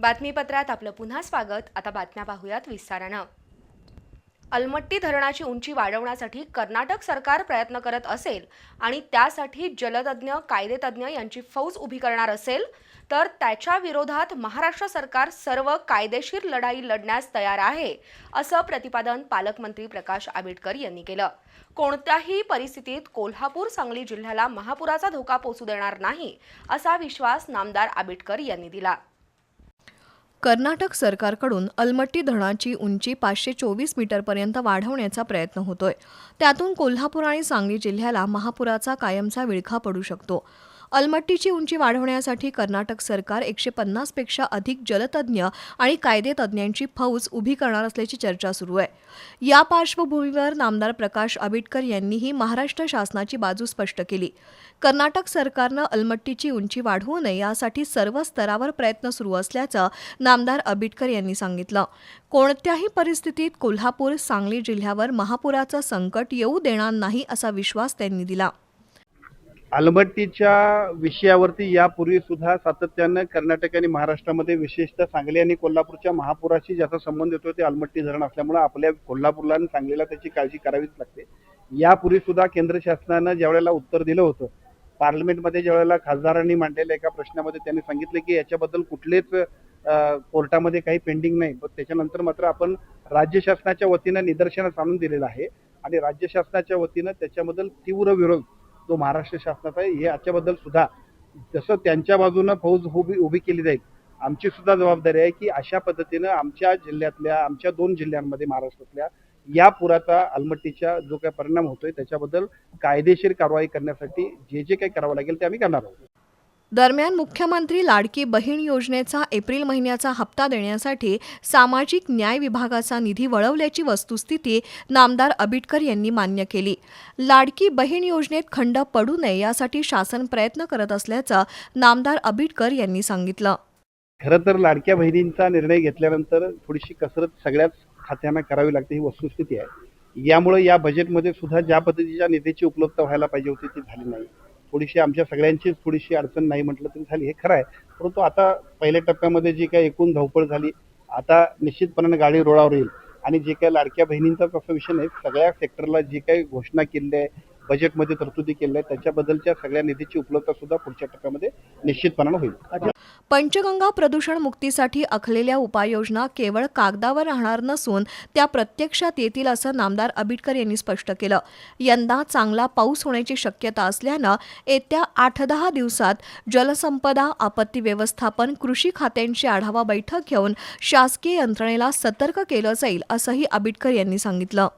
बातमीपत्रात आपलं पुन्हा स्वागत. आता बातम्या पाहूयात विस्तारानं. अलमट्टी धरणाची उंची वाढवण्यासाठी कर्नाटक सरकार प्रयत्न करत असेल आणि त्यासाठी जलतज्ञ कायदेतज्ञ यांची फौज उभी करणार असेल तर त्याच्या विरोधात महाराष्ट्र सरकार सर्व कायदेशीर लढाई लढण्यास तयार आहे असं प्रतिपादन पालकमंत्री प्रकाश आंबेडकर यांनी केलं. कोणत्याही परिस्थितीत कोल्हापूर सांगली जिल्ह्याला महापुराचा धोका पोचू देणार नाही असा विश्वास नामदार आंबेडकर यांनी दिला. कर्नाटक सरकारकडून अलमट्टी धरणाची उंची पाचशे चोवीस मीटरपर्यंत वाढवण्याचा प्रयत्न होतोय. त्यातून कोल्हापूर आणि सांगली जिल्ह्याला महापुराचा कायमचा विळखा पडू शकतो. अलमट्टीची उंची वाढवण्यासाठी कर्नाटक सरकार एकशे पन्नासपेक्षा अधिक जलतज्ञ आणि कायदेतज्ञांची फौज उभी करणार असल्याची चर्चा सुरू आहे. या पार्श्वभूमीवर नामदार प्रकाश आबिटकर यांनीही महाराष्ट्र शासनाची बाजू स्पष्ट केली. कर्नाटक सरकारनं अलमट्टीची उंची वाढवू नये यासाठी सर्व स्तरावर प्रयत्न सुरू असल्याचं नामदार आबिटकर यांनी सांगितलं. कोणत्याही परिस्थितीत कोल्हापूर सांगली जिल्ह्यावर महापुराचं संकट येऊ देणार नाही असा विश्वास त्यांनी दिला. अलमट्टीच्या विषयावरती यापूर्वी सुद्धा सातत्यानं कर्नाटक आणि महाराष्ट्रामध्ये विशेषतः सांगली आणि कोल्हापूरच्या महापुराशी ज्याचा संबंध येतो ते अलमट्टी धरण असल्यामुळे आपल्या कोल्हापूरला आणि सांगलीला त्याची काळजी करावीच लागते. यापूर्वी सुद्धा केंद्र शासनानं ज्यावेळेला उत्तर दिलं होतं पार्लमेंटमध्ये ज्यावेळेला खासदारांनी मांडलेल्या एका प्रश्नामध्ये त्यांनी सांगितलं की याच्याबद्दल कुठलेच कोर्टामध्ये काही पेंडिंग नाही. पण त्याच्यानंतर मात्र आपण राज्य शासनाच्या वतीनं निदर्शनास आणून दिलेलं आहे आणि राज्य शासनाच्या वतीनं त्याच्याबद्दल तीव्र विरोध जो महाराष्ट्र शासनाचा आहे हे याच्याबद्दल सुद्धा जसं त्यांच्या बाजूनं फौज उभी उभी केली जाईल आमची सुद्धा जबाबदारी आहे की अशा पद्धतीनं आमच्या जिल्ह्यातल्या आमच्या दोन जिल्ह्यांमध्ये महाराष्ट्रातल्या या पुराचा अलमट्टीचा जो काही परिणाम होतोय त्याच्याबद्दल कायदेशीर कारवाई करण्यासाठी जे जे काही करावं लागेल ते आम्ही करणार आहोत. दरम्यान मुख्यमंत्री लाडकी बहीण योजनेचा एप्रिल महिन्याचा हप्ता देण्यासाठी सामाजिक न्याय विभागाचा निधी वळवल्याची वस्तुस्थिती नामदार आबिटकर यांनी मान्य केली. लाडकी बहीण योजनेत खंड पडू नये यासाठी शासन प्रयत्न करत असल्याचं नामदार आबिटकर यांनी सांगितलं. खरं तर लाडक्या बहिणींचा निर्णय घेतल्यानंतर थोडीशी कसरत सगळ्याच खात्यांना करावी लागते ही वस्तुस्थिती आहे. यामुळे या बजेटमध्ये सुद्धा ज्या पद्धतीच्या निधीची उपलब्धता व्हायला पाहिजे होती ती झाली नाही. थोडीशी आमच्या सगळ्यांचीच थोडीशी अडचण नाही म्हटलं तरी झाली हे खरं आहे. परंतु आता पहिल्या टप्प्यामध्ये जी काही एकूण धावपळ झाली आता निश्चितपणाने गाडी रोळावर येईल. आणि जे काही लाडक्या बहिणींचाच असा विषय नाही सगळ्या सेक्टरला जी काही घोषणा केली आहे बजेटमध्ये तरतुदी केल्या आहेत त्याच्याबद्दलच्या सगळ्या निधीची उपलब्धता सुद्धा पुढच्या टप्प्यामध्ये निश्चितपणानं होईल. पंचगंगा प्रदूषण मुक्तीसाठी आखलेल्या उपाययोजना केवळ कागदावर राहणार नसून त्या प्रत्यक्षात येतील असं नामदार आबिटकर यांनी स्पष्ट केलं. यंदा चांगला पाऊस होण्याची शक्यता असल्यानं येत्या आठ दहा दिवसात जलसंपदा आपत्ती व्यवस्थापन कृषी खात्यांची आढावा बैठक घेऊन शासकीय यंत्रणेला सतर्क केलं जाईल असंही आबिटकर यांनी सांगितलं.